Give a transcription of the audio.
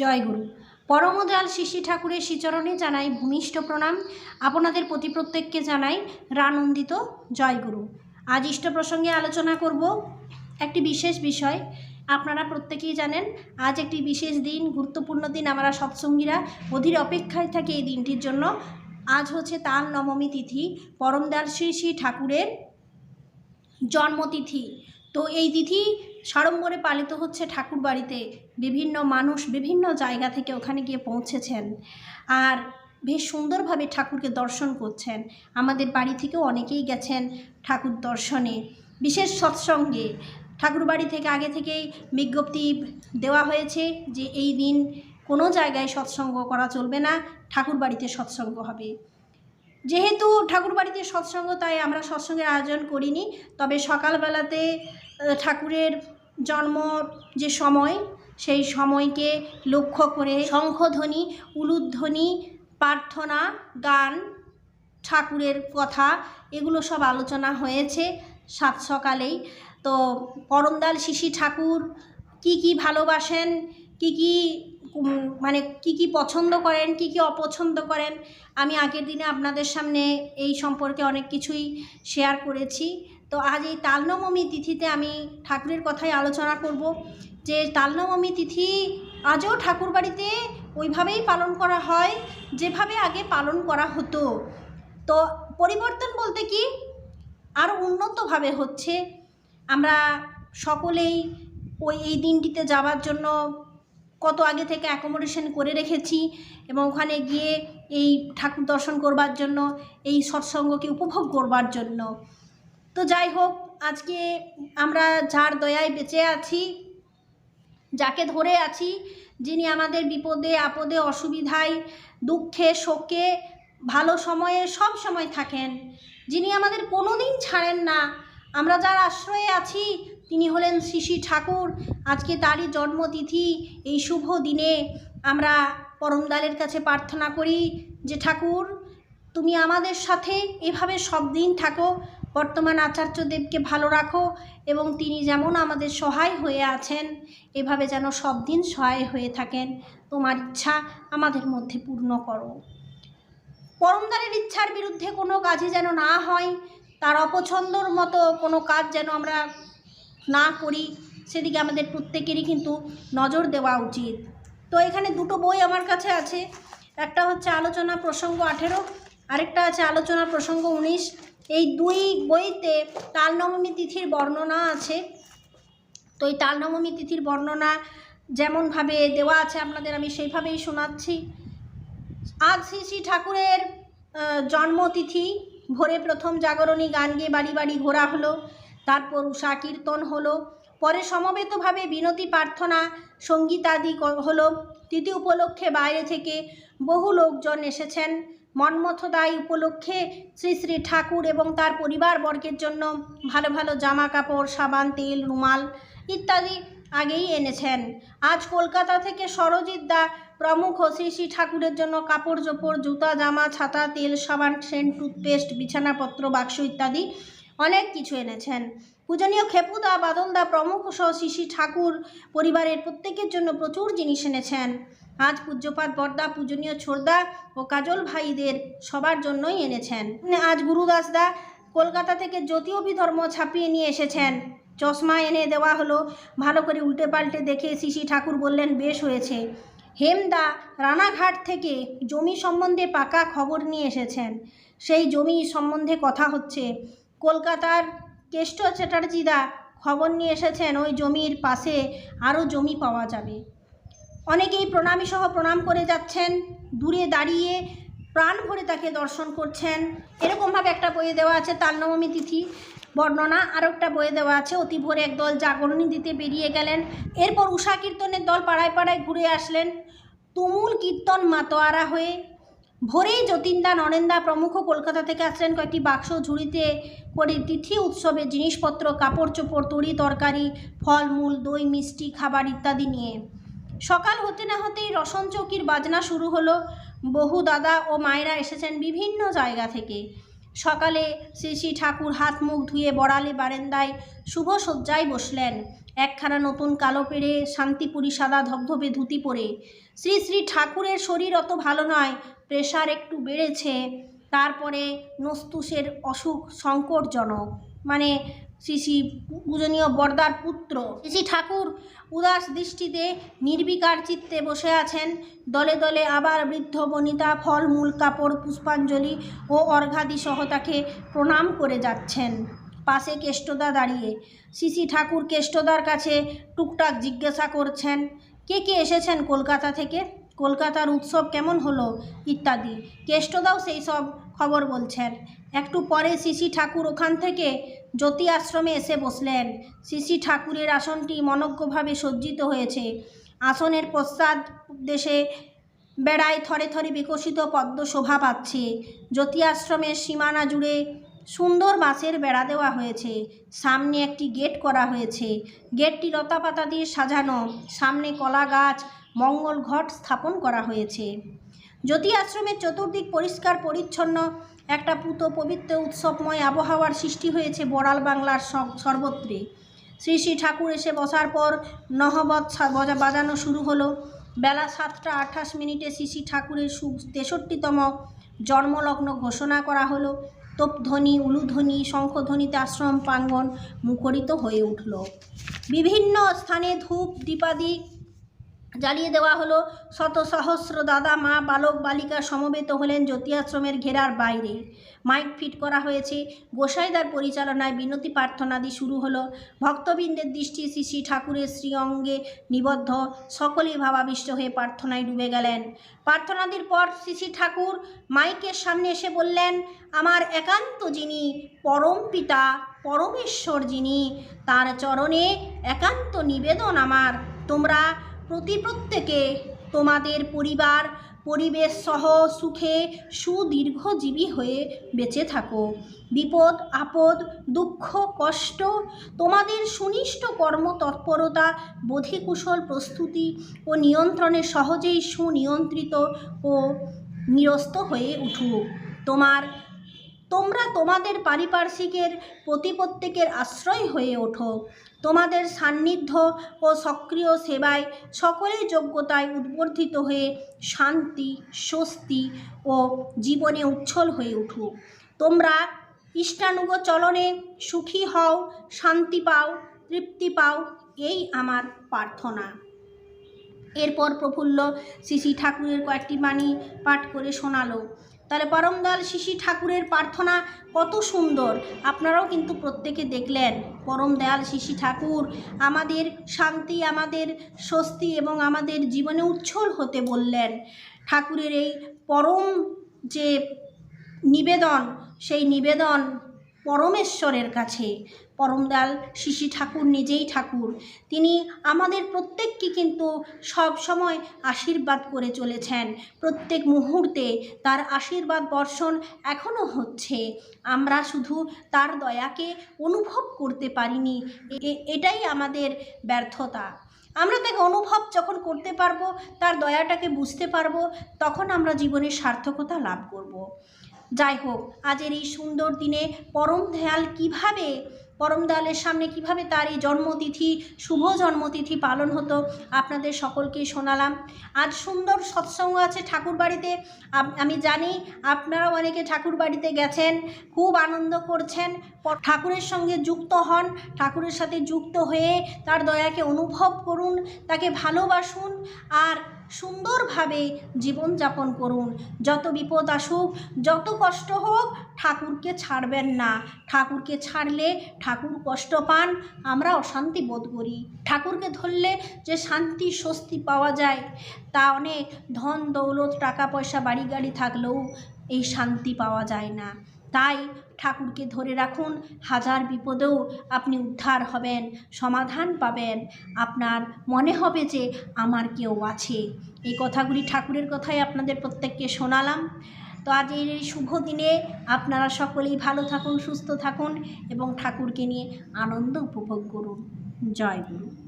জয়গুরু। পরমদয়াল শিশি ঠাকুরের শ্রীচরণে জানাই ভূমিষ্ঠ প্রণাম। আপনাদের প্রতি প্রত্যেককে জানাই রানন্দিত জয়গুরু। আজ ইষ্ট প্রসঙ্গে আলোচনা করব একটি বিশেষ বিষয়। আপনারা প্রত্যেকেই জানেন, আজ একটি বিশেষ দিন, গুরুত্বপূর্ণ দিন। আমরা সৎসঙ্গীরা অধীর অপেক্ষায় থাকি এই দিনটির জন্য। আজ হচ্ছে তাল নবমী তিথি। পরমদয়াল শ্রী শ্রী ঠাকুরের জন্মতিথি। তো এই তিথি সাড়ম্বরে পালিত হচ্ছে ঠাকুর বাড়িতে বিভিন্ন মানুষ বিভিন্ন জায়গা থেকে ওখানে গিয়ে পৌঁছেছেন। আর বেশ সুন্দরভাবে ঠাকুরকে দর্শন করছেন। আমাদের বাড়ি থেকেও অনেকেই গেছেন ঠাকুর দর্শনে। বিশেষ সৎসঙ্গে ঠাকুর বাড়ি থেকে আগে থেকেই বিজ্ঞপ্তি দেওয়া হয়েছে যে এই দিন কোনো জায়গায় সৎসঙ্গ করা চলবে না ঠাকুর বাড়িতে সৎসঙ্গ হবে। যেহেতু ঠাকুর বাড়িতে সৎসঙ্গ, তাই আমরা সৎসঙ্গের আয়োজন করিনি। তবে সকালবেলাতে ঠাকুরের জন্ম যে সময়, সেই সময়কে লক্ষ্য করে শঙ্খধ্বনি, উলুধ্বনি, প্রার্থনা, গান, ঠাকুরের কথা, এগুলো সব আলোচনা হয়েছে সাত সকালেই। তো পরমদাল শিশি ঠাকুর কি কি ভালোবাসেন, কি কি মানে কি কি পছন্দ করেন, কি কি অপছন্দ করেন, আমি আগের দিনে আপনাদের সামনে এই সম্পর্কে অনেক কিছুই শেয়ার করেছি। তো আজ এই তালনবমী তিথিতে আমি ঠাকুরের কথাই আলোচনা করব যে তালনবমী তিথি আজও ঠাকুর বাড়িতে ওইভাবেই পালন করা হয়, যেভাবে আগে পালন করা হতো। তো পরিবর্তন বলতে কি? আরও উন্নতভাবে হচ্ছে। আমরা সকলেই ওই, এই দিনটিতে যাওয়ার জন্য কত আগে থেকে অ্যাকোমোডেশন করে রেখেছি এবং ওখানে গিয়ে এই ঠাকুর দর্শন করবার জন্য, এই সৎসঙ্গকে উপভোগ করবার জন্য। তো যাই হোক, আজকে আমরা যার দয়ায় বেঁচে আছি, যাকে ধরে আছি, যিনি আমাদের বিপদে, আপদে, অসুবিধায়, দুঃখে, শোকে, ভালো সময়ে, সব সময় থাকেন। যিনি আমাদের কোনো দিন ছাড়েন না। আমরা যার আশ্রয়ে আছি, তিনি হলেন শ্রী ঠাকুর। আজকে তারই জন্মতিথি, এই শুভ দিনে আমরা পরমদালের কাছে প্রার্থনা করি যে, ঠাকুর, তুমি আমাদের সাথে এভাবে সব দিন থাকো। বর্তমান আচার্যদেবকে ভালো রাখো এবং তিনি যেমন আমাদের সহায় হয়ে আছেন, এভাবে যেন সব দিন সহায় হয়ে থাকেন। তোমার ইচ্ছা আমাদের মধ্যে পূর্ণ করো। পরমদারের ইচ্ছার বিরুদ্ধে কোনো কাজই যেন না হয়, তার অপছন্দর মতো কোনো কাজ যেন আমরা না করি, সেদিকে আমাদের প্রত্যেকেরই কিন্তু নজর দেওয়া উচিত। তো এখানে দুটো বই আমার কাছে আছে। একটা হচ্ছে আলোচনা প্রসঙ্গ আঠেরো, আরেকটা আছে আলোচনা প্রসঙ্গ উনিশ। এই দুই বইতে তালনবমী তিথির বর্ণনা আছে। তো এই তালনবমী তিথির বর্ণনা যেমনভাবে দেওয়া আছে আপনাদের আমি সেইভাবেই শোনাচ্ছি। আজ শ্রী শ্রী ঠাকুরের জন্মতিথি, ভোরে প্রথম জাগরণী, গান গেয়ে বাড়ি বাড়ি ঘোরা হলো, তারপর উষা কীর্তন হলো, পরে সমবেতভাবে বিনতি প্রার্থনা, সঙ্গীতাদি হলো, তিথি উপলক্ষে বাইরে থেকে বহু লোকজন এসেছেন। মন্মথদায় উপলক্ষে শ্রী শ্রী ঠাকুর এবং তার পরিবারবর্গের জন্য ভালো ভালো জামা কাপড় সাবান, তেল, রুমাল ইত্যাদি আগেই এনেছেন। আজ কলকাতা থেকে সরজিৎ দা প্রমুখ শ্রী শ্রী ঠাকুরের জন্য কাপড় চোপড় জুতা, জামা, ছাতা, তেল, সাবান, সেন্ট, টুথপেস্ট, বিছানাপত্র, বাক্স ইত্যাদি অনেক কিছু এনেছেন। পূজনীয় খেপুদা বাদলদা প্রমুখ সহ শ্রী ঠাকুর পরিবারের প্রত্যেকের জন্য প্রচুর জিনিস এনেছেন। আজ পূজ্যপাত বর্দা, পূজনীয় ছোড়দা ও কাজল ভাইদের সবার জন্যই এনেছেন। আজ গুরুদাসদা কলকাতা থেকে জ্যোতি অভিধর্ম ছাপিয়ে নিয়ে এসেছেন। চশমা এনে দেওয়া হলো, ভালো করে উল্টে পাল্টে দেখে শিশি ঠাকুর বললেন, বেশ হয়েছে। হেমদা রানাঘাট থেকে জমি সম্বন্ধে পাকা খবর নিয়ে এসেছেন। সেই জমি সম্বন্ধে কথা হচ্ছে। কলকাতার কেষ্ট চ্যাটার্জিদা খবর নিয়ে এসেছেন ওই জমির পাশে আরও জমি পাওয়া যাবে। অনেকেই প্রণামী সহ প্রণাম করে যাচ্ছেন, দূরে দাঁড়িয়ে প্রাণ ভরে তাকে দর্শন করছেন। এরকমভাবে একটা বইয়ে দেওয়া আছে, তালনবমী তিথি বর্ণনা। আর একটা বইয়ে দেওয়া আছে, অতি ভোরে একদল জাগরণী দিতে বেরিয়ে গেলেন। এরপর উষা কীর্তনের দল পাড়ায় পাড়ায় ঘুরে আসলেন। তুমুল কীর্তন মাতোয়ারা হয়ে ভোরেই যতীনদা নরেন্দা প্রমুখ কলকাতা থেকে আসলেন কয়েকটি বাক্স ঝুড়িতে করে তিথি উৎসবের জিনিসপত্র, কাপড় চোপড়, তরি তরকারি ফলমূল দই, মিষ্টি, খাবার ইত্যাদি নিয়ে। সকাল হতে না হতেই রসন চৌকির বাজনা শুরু হলো। বহু দাদা ও মায়েরা এসেছেন বিভিন্ন জায়গা থেকে। সকালে শ্রী শ্রী ঠাকুর হাত মুখ ধুয়ে বড়ালে বারেন্দায় শুভ শয্যায় বসলেন। একখানা নতুন কালো পেড়ে শান্তিপুরি সাদা ধবধবে ধুতি পরে। শ্রী শ্রী ঠাকুরের শরীর অত ভালো নয়, প্রেশার একটু বেড়েছে। তারপরে নস্তুসের অসুখ সংকটজনক। মানে শ্রী শ্রী পূজনীয় বরদার পুত্র। শ্রী ঠাকুর উদাস দৃষ্টিতে নির্বিকার চিত্তে বসে আছেন। দলে দলে আবার বৃদ্ধ বনিতা ফলমূল কাপড়, পুষ্পাঞ্জলি ও অর্ঘাদি সহ তাকে প্রণাম করে যাচ্ছেন। পাশে কেষ্টদা দাঁড়িয়ে। শ্রী ঠাকুর কেষ্টদার কাছে টুকটাক জিজ্ঞাসা করছেন, কে কে এসেছেন কলকাতা থেকে? কলকাতার উৎসব কেমন হলো? ইত্যাদি। কেষ্টদাও সেই সব খবর বলছেন। একটু পরে শ্রী ঠাকুর ওখান থেকে জ্যোতি আশ্রমে এসে বসলেন। শ্রী ঠাকুরের আসনটি মনজ্ঞভাবে সজ্জিত হয়েছে। আসনের পশ্চাৎ দেশে বেড়ায় থরে থরে বিকশিত পদ্ম শোভা পাচ্ছে। জ্যোতি আশ্রমের সীমানা জুড়ে সুন্দর বাঁশের বেড়া দেওয়া হয়েছে। সামনে একটি গেট করা হয়েছে। গেটটি লতাপাতা দিয়ে সাজানো। সামনে কলা গাছ, মঙ্গল ঘট স্থাপন করা হয়েছে। জ্যোতি আশ্রমের চতুর্দিক পরিষ্কার, পরিচ্ছন্ন। একটা পুত পবিত্র উৎসবময় আবহাওয়ার সৃষ্টি হয়েছে বড়াল বাংলার সর্বত্রে। শ্রী শ্রী ঠাকুর এসে বসার পর নহবত বাজানো শুরু হলো। বেলা সাতটা আঠাশ মিনিটে শ্রী শ্রী ঠাকুরের সু তেষট্টিতম জন্মলগ্ন ঘোষণা করা হলো। তোপধ্বনি উলুধ্বনি শঙ্খধ্বনিতে আশ্রম প্রাঙ্গণ মুখরিত হয়ে উঠল। বিভিন্ন স্থানে ধূপ দীপাদি জ্বালিয়ে দেওয়া হলো। শত সহস্র দাদা, মা, বালক, বালিকা সমবেত হলেন জ্যোতি আশ্রমের ঘেরার বাইরে। মাইক ফিট করা হয়েছে। গোসাইদার পরিচালনায় বিনতি প্রার্থনাদি শুরু হলো। ভক্তবৃন্দের দৃষ্টি শ্রী শ্রী ঠাকুরের শ্রী অঙ্গে নিবদ্ধ। সকলেই ভাবাবিষ্ট হয়ে প্রার্থনায় ডুবে গেলেন। প্রার্থনাদির পর শ্রী শ্রী ঠাকুর মাইকের সামনে এসে বললেন, আমার একান্ত যিনি পরম পিতা, পরমেশ্বর যিনি, তার চরণে একান্ত নিবেদন আমার। তোমরা প্রতি প্রত্যেকে তোমাদের পরিবার, পরিবেশ সহ সুখে সুদীর্ঘজীবী হয়ে বেঁচে থাকো। বিপদ, আপদ, দুঃখ, কষ্ট, তোমাদের সুনিষ্ট কর্মতৎপরতা, বোধিকুশল প্রস্তুতি ও নিয়ন্ত্রণে সহজেই সুনিয়ন্ত্রিত ও নিরস্ত হয়ে উঠুক। তোমার তোমরা তোমাদের পারিপার্শ্বিকের প্রতি প্রত্যেকের আশ্রয় হয়ে ওঠো। তোমাদের সান্নিধ্য ও সক্রিয় সেবায় সকলের যোগ্যতায় উদ্বর্ধিত হয়ে শান্তি, স্বস্তি ও জীবনে উচ্ছল হয়ে উঠুক। তোমরা ইষ্টানুগ চলনে সুখী হও, শান্তি পাও, তৃপ্তি পাও, এই আমার প্রার্থনা। এরপর প্রফুল্ল শ্রী ঠাকুরের কয়েকটি বাণী পাঠ করে শোনালো। তাহলে পরমদয়াল শিশি ঠাকুরের প্রার্থনা কত সুন্দর। আপনারাও কিন্তু প্রত্যেকে দেখলেন পরম দয়াল শিশি ঠাকুর আমাদের শান্তি, আমাদের স্বস্তি এবং আমাদের জীবনে উচ্ছল হতে বললেন। ঠাকুরের এই পরম যে নিবেদন, সেই নিবেদন পরমেশ্বরের কাছে। পরমদয়াল শিশি ঠাকুর নিজেই ঠাকুর। তিনি আমাদের প্রত্যেককে কিন্তু সব সময় আশীর্বাদ করে চলেছেন। প্রত্যেক মুহূর্তে তার আশীর্বাদ বর্ষণ এখনও হচ্ছে। আমরা শুধু তার দয়াকে অনুভব করতে পারিনি। এটাই আমাদের ব্যর্থতা। আমরা তাকে অনুভব যখন করতে পারব, তার দয়াটাকে বুঝতে পারব, তখন আমরা জীবনের সার্থকতা লাভ করব। যাই হোক আজের এই সুন্দর দিনে পরম দয়াল কীভাবে পরম দয়ালের সামনে কীভাবে তার এই জন্মতিথি, শুভ জন্মতিথি পালন হতো, আপনাদের সকলকেই শোনালাম। আজ সুন্দর সৎসঙ্গ আছে ঠাকুর বাড়িতে। আমি জানি আপনারাও অনেকে ঠাকুর বাড়িতে গেছেন, খুব আনন্দ করছেন ঠাকুরের সঙ্গে যুক্ত হন, ঠাকুরের সাথে যুক্ত হয়ে তার দয়াকে অনুভব করুন, তাকে ভালোবাসুন, আর সুন্দরভাবে জীবনযাপন করুন। যত বিপদ আসুক, যত কষ্ট হোক, ঠাকুরকে ছাড়বেন না। ঠাকুরকে ছাড়লে ঠাকুর কষ্ট পান, আমরা অশান্তি বোধ করি। ঠাকুরকে ধরলে যে শান্তি, স্বস্তি পাওয়া যায়, তা অনেক। ধন, দৌলত, টাকা, পয়সা বাড়ি গাড়ি থাকলেও এই শান্তি পাওয়া যায় না। তাই ঠাকুরকে ধরে রাখুন। হাজার বিপদেও আপনি উদ্ধার হবেন, সমাধান পাবেন। আপনার মনে হবে যে আমার কেউ আছে। এই কথাগুলি ঠাকুরের কথাই আপনাদের প্রত্যেককে শোনালাম। তো আজ এই শুভ দিনে আপনারা সকলেই ভালো থাকুন, সুস্থ থাকুন এবং ঠাকুরকে নিয়ে আনন্দ উপভোগ করুন। জয় গুরু।